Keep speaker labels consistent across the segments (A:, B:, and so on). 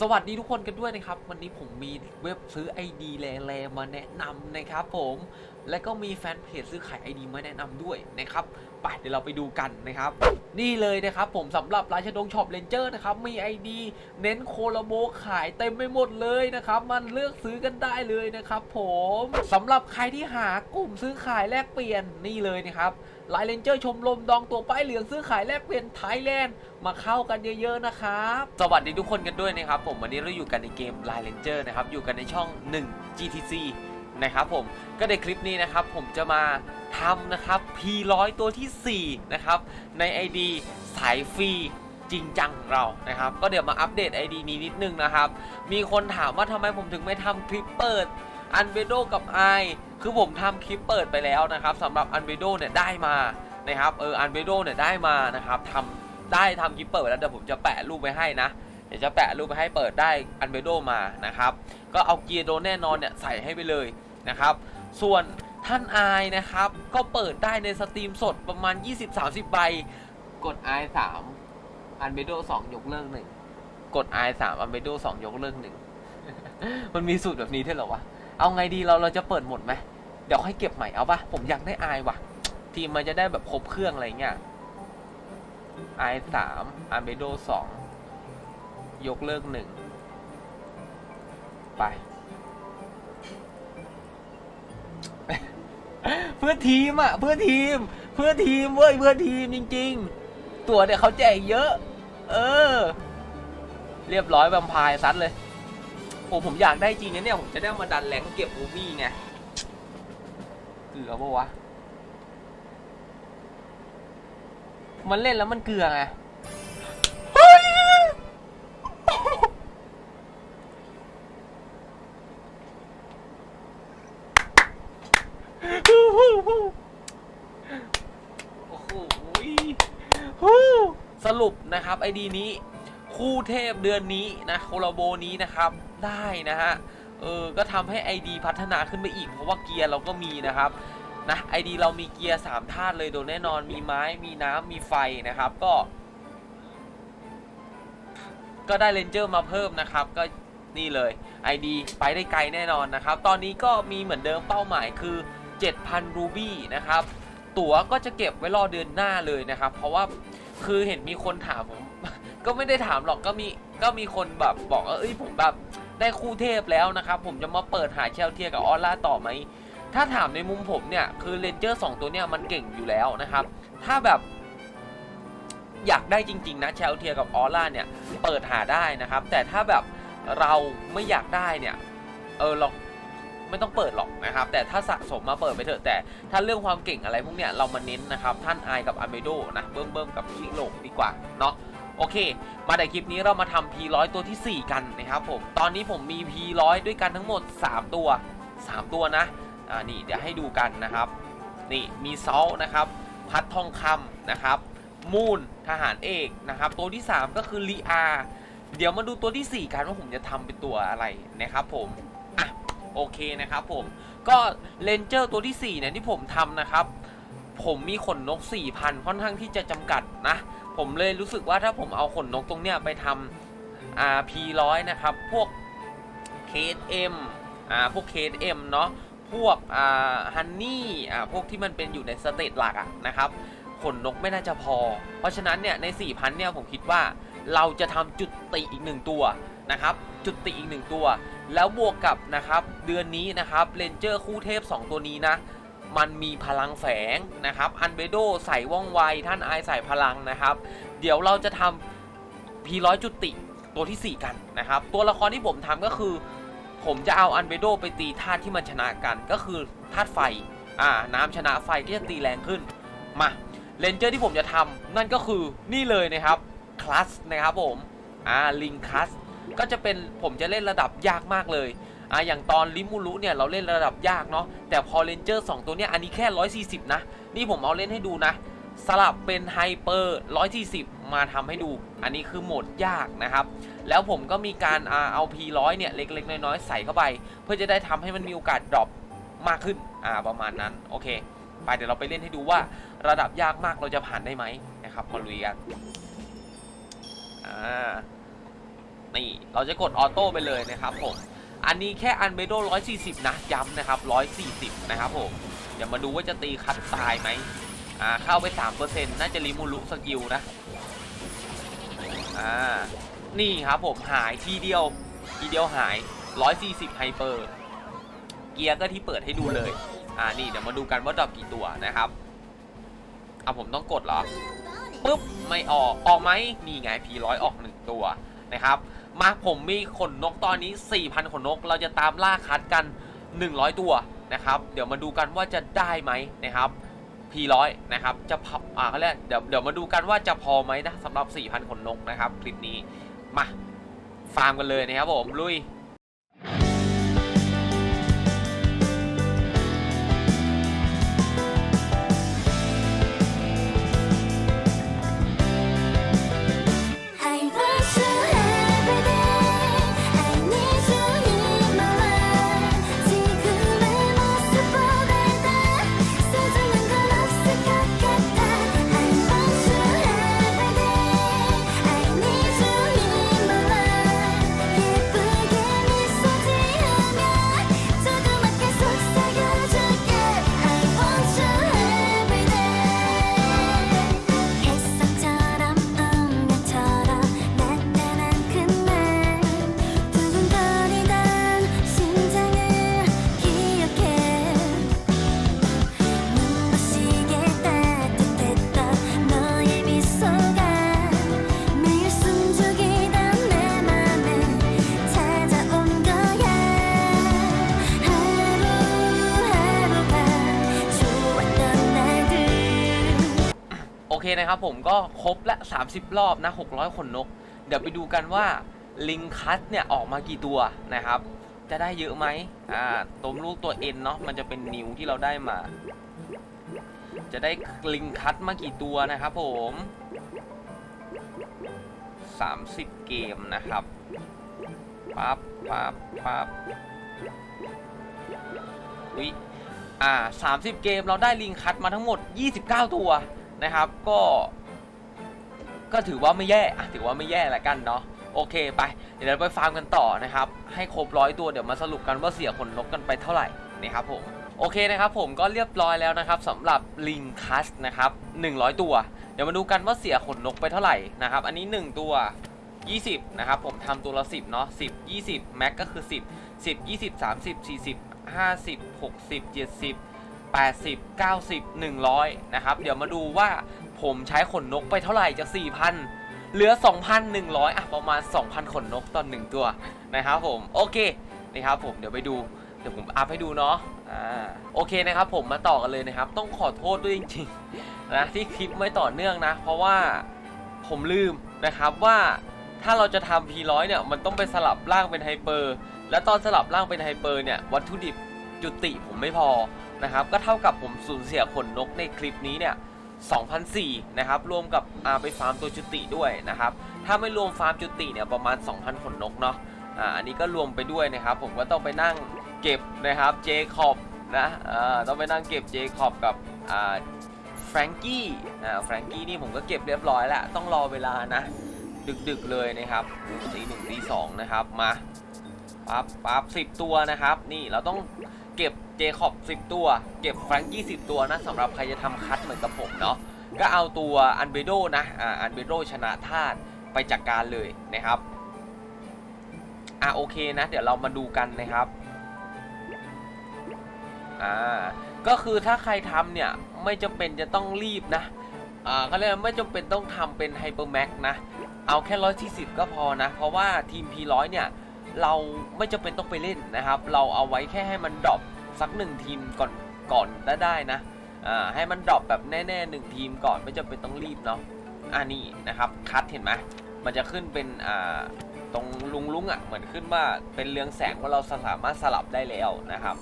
A: สวัสดีทุกคนกันด้วยนะครับ วันนี้ผมมีเว็บซื้อ ID แลๆมาแนะนำนะครับผม และก็มีแฟนเพจซื้อขาย ID มาแนะนำด้วยนะครับ ไปเดี๋ยวเราไปดูกันนะครับ นี่เลยนะครับผมสำหรับราชดงช็อปเลนเจอร์นะครับมี ID เน้นโคโลโบขายเต็มไปหมดเลยนะครับ มันเลือกซื้อกันได้เลยนะครับผมสำหรับใครที่หากลุ่มซื้อขายแลกเปลี่ยนนี่เลยนะครับลน์เลนเจอร์ชมรมดองตัวป้ายเหลืองซื้อขายแลกเปลี่ยนไทยแลนด์มาเข้ากันเยอะๆนะครับ สวัสดีทุกคนกันด้วยนะครับ ผมวันนี้เราอยู่กันในเกม Line Ranger นะครับอยู่กันในช่อง 1 GTC นะครับผมก็ในคลิปนี้นะครับผมจะมา ทำนะครับ P100 ตัวที่ 4 นะครับ ใน ID สายฟรีจริงจังของเรานะครับ ก็เดี๋ยวมาอัปเดต ID นี้นิดนึงนะครับ มีคนถามว่าทำไมผมถึงไม่ทำคลิปเปิดอันเบโดกับไอคือผมทำคลิปเปิดไปแล้วนะครับสำหรับอันเบโดเนี่ยได้มานะครับเอออันเบโดเนี่ยได้มานะครับทำได้ทำคลิปเปิดแล้วเดี๋ยวผมจะแปะรูปไว้ให้นะเดี๋ยวจะแปะรูปไปให้เปิดได้อันเบโดมานะครับ ก็เอาเกียร์โดนแน่นอนเนี่ยใส่ให้ไปเลยนะครับ ส่วน ท่านอายนะครับ ก็เปิดได้ในสตรีมสดประมาณ 20-30 ใบ กด i 3อันเบโด2ยกเลิกหนึ่งกด i 3อันเบโด2ยกเลิกหนึ่ง มันมีสูตรแบบนี้ด้วยเหรอวะ เอาไงดีเราเราจะเปิดหมดไหม เดี๋ยวค่อยเก็บใหม่เอาปะผมอยากได้อว่ะ ทีมมันจะได้แบบครบเครื่องอะไรเงี้ย i 3อันเบโด2ยกเลิกหนึ่ง ไป เพื่อทีมอะเพื่อทีม เพื่อทีมเว้ยเพื่อทีมจริง ๆ ตัวเนี่ยเขาแจกเยอะ เออ เรียบร้อยแวมพายซัดเลยโอ้ผมอยากได้จริงนะเนี่ยผมจะได้มาดันแหลงเก็บมูมี่ไงเกลือปะวะมันเล่นแล้วมันเกลือไง โอ้โหฮู้สรุปนะครับไอดีนี้ คู่เทพเดือนนี้นะโคลาโบนี้นะครับ ได้นะฮะเออก็ทำให้ ID พัฒนาขึ้นไปอีก เพราะว่าเกียร์เราก็มีนะครับนะ ID เรามีเกียร์3ธาตุเลยโดยแน่นอนมีไม้มีน้ำมีไฟนะครับ ก็ ก็ได้เลนเจอร์มาเพิ่มนะครับ ก็นี่เลย ID ไปได้ไกลแน่นอนนะครับ ตอนนี้ก็มีเหมือนเดิมเป้าหมายคือ 7,000 รูบี้นะครับ ตั๋วก็จะเก็บไว้รอเดือนหน้าเลยนะครับ เพราะว่าคือเห็นมีคนถามผม ก็ไม่ได้ถามหรอกก็มีก็มีคนแบบบอกว่าเอ้ยผมแบบได้คู่เทพแล้วนะครับ ผมจะมาเปิดหาเชลเทียกับออร่าต่อไหมถ้าถามในมุมผมเนี่ยคือเลนเจอร์สตัวเนี่ยมันเก่งอยู่แล้วนะครับ ถ้าแบบอยากได้จริง ๆ นะเชลเทียกับออร่าเนี่ยเปิดหาได้นะครับ แต่ถ้าแบบเราไม่อยากได้เนี่ยเออเรา ไม่ต้องเปิดหรอกนะครับ แต่ถ้าสะสมมาเปิดไปเถอะแต่ ถ้าเรื่องความเก่งอะไรพวกเนี้ยเรามาเน้นนะครับ ท่านไอกับอเมโดนะเบิ่มเบิ่มกับชิโลดีกว่าเนาะโอเค มาในคลิปนี้เรามาทำ P100 ตัวทีสี่4 กันนะครับผม ตอนนี้ผมมี P100 ด้วยกันทั้งหมด 3 ตัว 3 ตัวนะ อ่า นี่เดี๋ยวให้ดูกันนะครับ นี่มีซอลนะครับ พัดทองคำนะครับ มูนทหารเอกนะครับ ตัวที่ 3 ก็คือลีอา เดี๋ยวมาดูตัวทีสี่4 กันว่าผมจะทำเป็นตัวอะไรนะครับผม โอเคนะครับผมก็เลนเจอร์ตัวที่4เนี่ยที่ผมทำนะครับ ผมมีขนนก 4,000 ค่อนข้างที่จะจำกัดนะ ผมเลยรู้สึกว่าถ้าผมเอาขนนกตรงเนี้ยไปทำอ่า P100 นะครับ พวก KSM อ่าพวก KSM เนาะพวกอ่าฮันนี่อ่าพวกที่มันเป็นอยู่ในสเตจหลักอะนะครับขนนกไม่น่าจะพอ เพราะฉะนั้นเนี่ยใน 4,000 เนี่ยผมคิดว่าเราจะทำจุดติอีกหนึ่งตัว นะครับจุดติอีกหนึ่งตัว แล้วบวกกับนะครับเดือนนี้นะครับเลนเจอร์คู่เทพ 2 ตัวนี้นะมันมีพลังแฝงนะครับอันเบโดใส่ว่องไวท่านไอใส่พลังนะครับ เดี๋ยวเราจะทำพีร้อยจุติตัวทีสี่ 4 กันนะครับ ตัวละครที่ผมทำก็คือ ผมจะเอาอันเบโดไปตีธาตุที่มันชนะกันก็คือธาตุไฟอ่าน้ำชนะไฟก็จะตีแรงขึ้นมาเลนเจอร์ที่ผมจะทำนั่นก็คือนี่เลยนะครับคลัสนะครับผมอ่าลิงคลัส ก็จะเป็นผมจะเล่นระดับยากมากเลยอ่าอย่างตอนลิมูรุเนี่ยเราเล่นระดับยากเนาะแต่พอเลนเจอร์2ตัวเนี้ยอันนี้แค่ 140 นะ นี่ผมเอาเล่นให้ดูนะ สลับเป็นไฮเปอร์140 มาทำให้ดู อันนี้คือโหมดยากนะครับ แล้วผมก็มีการอาเอา P100 เนี่ยเล็กๆ น้อยๆ ใส่เข้าไป เพื่อจะได้ทำให้มันมีโอกาสดรอปมากขึ้นอ่าประมาณนั้นโอเคไปเดี๋ยวเราไปเล่นให้ดูว่าระดับยากมากเราจะผ่านได้ไหมนะครับมาลุยกันอ่า นี่เราจะกดออโต้ไปเลยนะครับผมอันนี้แค่อันเบโด140 นะย้ำนะครับ 140 นะครับผมเดี๋ยวมาดูว่าจะตีคัดตายไหมอ่าเข้าไป 3%น่าจะริมูรุสกิลนะอ่านี่ครับผมหายทีเดียว ทีเดียวหาย 140ไฮเปอร์เกียร์ก็ที่เปิดให้ดูเลยอ่านี่เดี๋ยวมาดูกันว่าดรอปกี่ตัวนะครับอะผมต้องกดเหรอปุ๊บไม่ออกออกไหมนี่ไง P100 ออก1ตัวนะครับ มาผมมีขนนกตอนนี้ 4,000 ขนนก เราจะตามล่าคัดกัน 100 ตัวนะครับ เดี๋ยวมาดูกันว่าจะได้ไหมนะครับ P100 นะครับ จะพับอ่าเขาเรียกเดี๋ยวเดี๋ยวมาดูกันว่าจะพอไหมนะสำหรับ 4,000 ขนนกนะครับ คลิปนี้ มา ฟาร์มกันเลยนะครับผม ลุย เคนะครับผมก็ครบละ 30 รอบนะ 600 ขนนก เดี๋ยวไปดูกันว่าลิงคัสเนี่ยออกมากี่ตัวนะครับ จะได้เยอะไหมอ่าตัวลูกตัว N เนาะมันจะเป็นนิวที่เราได้มา จะได้ลิงคัสมากี่ตัวนะครับผม 30 เกมนะครับปั๊บปั๊บปั๊บอุ๊ยอ่า30 เกมเราได้ลิงคัสมาทั้งหมด 29 ตัว นะครับ ก็ ก็ถือว่าไม่แย่ถือว่าไม่แย่ละกันเนาะโอเคไป เดี๋ยวเราไปฟาร์มกันต่อนะครับ ให้ครบร้อยตัวเดี๋ยวมาสรุปกันว่าเสียขนนกกันไปเท่าไหร่นะครับผมโอเคนะครับผมก็เรียบร้อยแล้วนะครับสำหรับลิงคัสนะครับ100 ตัว เดี๋ยวมาดูกันว่าเสียขนนกไปเท่าไหร่นะครับ อันนี้ 1 ตัว 20 นะครับ ผมทำตัวละ 10 เนาะ10 20 แม็กก็คือ 10 10 20 30 40 50 60 70 80 90 100 นะครับ เดี๋ยวมาดูว่าผมใช้ขนนกไปเท่าไหร่จาก4,000 เหลือ 2,100 อะ ประมาณ 2,000 ขนนกต่อ1ตัวนะครับผม โอเคนะครับผม เดี๋ยวไปดู เดี๋ยวผมอัพให้ดูเนาะ อ่า โอเคนะครับผมมาต่อกันเลยนะครับ ต้องขอโทษด้วยจริงๆนะที่คลิปไม่ต่อเนื่องนะ เพราะว่าผมลืมนะครับว่าถ้าเราจะทำ P100 เนี่ย มันต้องไปสลับร่างเป็นไฮเปอร์ แล้วตอนสลับร่างเป็นไฮเปอร์เนี่ย วัตถุดิบจุติผมไม่พอ นะครับก็เท่ากับผมสูญเสียขนนกในคลิปนี้เนี่ย2,004นะครับรวมกับอาไปฟาร์มตัวจุติด้วยนะครับถ้าไม่รวมฟาร์มจุติเนี่ยประมาณ 2,000 ขนนกเนาะอ่าอันนี้ก็รวมไปด้วยนะครับผมก็ต้องไปนั่งเก็บนะครับเจคอบนะอ่าต้องไปนั่งเก็บเจคอบกับอ่าแฟรงกี้อ่าแฟรงกี้นี่ผมก็เก็บเรียบร้อยแล้วต้องรอเวลานะ ดึกๆเลยนะครับตีหนึ่งตีสองนะครับมาปั๊บปั๊บสิบตัวนะครับ นี่เราต้อง เจคอบ10 ตัว เก็บแฟรงกี้10ตัวนะสำหรับใครจะทำคัดเหมือนกับผมเนาะก็เอาตัวอันเบโดนะอ่าอันเบโดชนะธาตุไปจัดกการเลยนะครับอ่าโอเคนะ เดี๋ยวเรามาดูกันนะครับอ่าก็คือถ้าใครทำเนี่ยไม่จำเป็นจะต้องรีบนะอ่าก็เรียกว่าไม่จำเป็นต้องทำเป็นไฮเปอร์แม็กนะเอาแค่ร้อยที่สิบก็พอนะ เพราะว่าทีม P100 เนี่ยเราไม่จำเป็นต้องไปเล่นนะครับ เราเอาไว้แค่ให้มันดรอป สักหนึ่งทีมก่อนก่อนได้ได้นะอ่าให้มันดรอปแบบแน่ๆหนึ่งทีมก่อนไม่จำเป็นต้องรีบเนาะอ่านี่นะครับคัดเห็นไหมมันจะขึ้นเป็นอ่าตรงลุงลุงอะเหมือนขึ้นว่าเป็นเรืองแสงว่าเราสามารถสลับได้แล้วนะครับ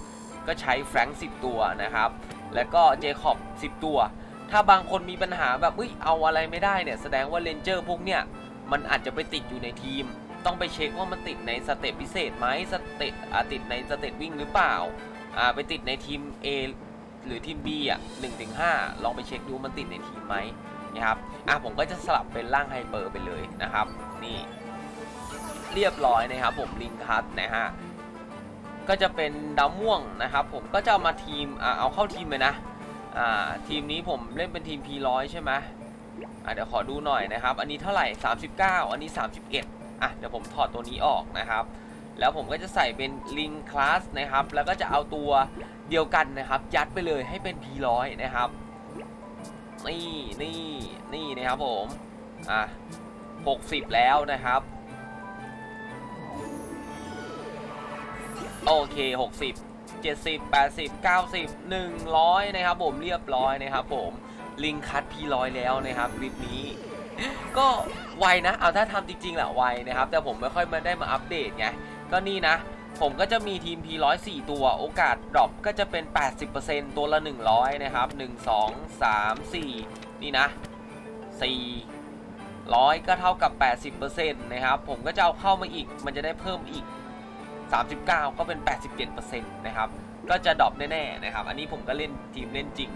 A: ก็ใช้แฟรงค์10ตัวนะครับ แล้วก็เจคอบ10 ตัว ถ้าบางคนมีปัญหาแบบเฮ้ยเอาอะไรไม่ได้เนี่ยแสดงว่าเลนเจอร์พวกเนี้ยมันอาจจะไปติดอยู่ในทีม ต้องไปเช็คว่ามันติดในสเตปพิเศษไหมสเตปติดในสเตปวิ่งหรือเปล่า อ่าไปติดในทีม A หรือทีม B อะหนึ่งถึงห้าลองไปเช็คดูมันติดในทีมไหมนะครับอะผมก็จะสลับเป็นร่างไฮเปอร์ไปเลยนะครับนี่เรียบร้อยนะครับผมลิงคัสนะฮะก็จะเป็นดาวม่วงนะครับผมก็จะเอามาทีมอ่าเอาเข้าทีมเลยนะอ่าทีมนี้ผมเล่นเป็นทีม P100 ใช่ไหมอะเดี๋ยวขอดูหน่อยนะครับ อันนี้เท่าไหร่ 39 อันนี้ 31อะเดี๋ยวผมถอดตัวนี้ออกนะครับ แล้วผมก็จะใส่เป็นลิงคลาสนะครับ แล้วก็จะเอาตัวเดียวกันนะครับ ยัดไปเลยให้เป็น P100 นะครับ นี่นี่นี่นะครับผมอะ60 แล้วนะครับ โอเค 60 70 80 90 100 นะครับผมเรียบร้อยนะครับผมลิงคัดพีร้อยแล้วนะครับคลิปนี้ ก็ไวนะ เอาถ้าทำจริงๆแหละไวนะครับ แต่ผมไม่ค่อยมาได้มาอัปเดตไง ก็นี่นะ ผมก็จะมีทีม P 1 0 4ตัว โอกาสดรอปก็จะเป็น 80%ตัวละ 100 นะครับ 1 2 3 4 นี่นะ4ร้อยก็เท่ากับ 80%นะครับ ผมก็จะเอาเข้ามาอีก มันจะได้เพิ่มอีก 39 ก็เป็น 87%นะครับ ก็จะดรอปแน่ๆนะครับ อันนี้ผมก็เล่นทีมเล่นจริง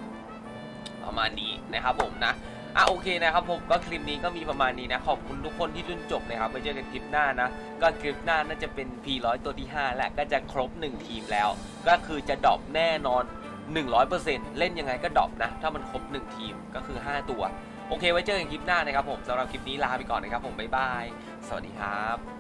A: ประมาณนี้นะครับผมนะ อะโอเคนะครับผมก็คลิปนี้ก็มีประมาณนี้นะ ขอบคุณทุกคนที่รุ่นจบนะครับไว้เจอกันคลิปหน้านะ ก็คลิปหน้าน่าจะเป็น P100 ตัวที่ 5 แหละก็จะครบ 1 ทีมแล้ว ก็คือจะดรอปแน่นอน 100%เล่นยังไงก็ดรอปนะ ถ้ามันครบ 1 ทีมก็คือ 5 ตัว โอเคไว้เจอกันคลิปหน้านะครับผมสำหรับคลิปนี้ลาไปก่อนนะครับผมบ๊ายบายสวัสดีครับ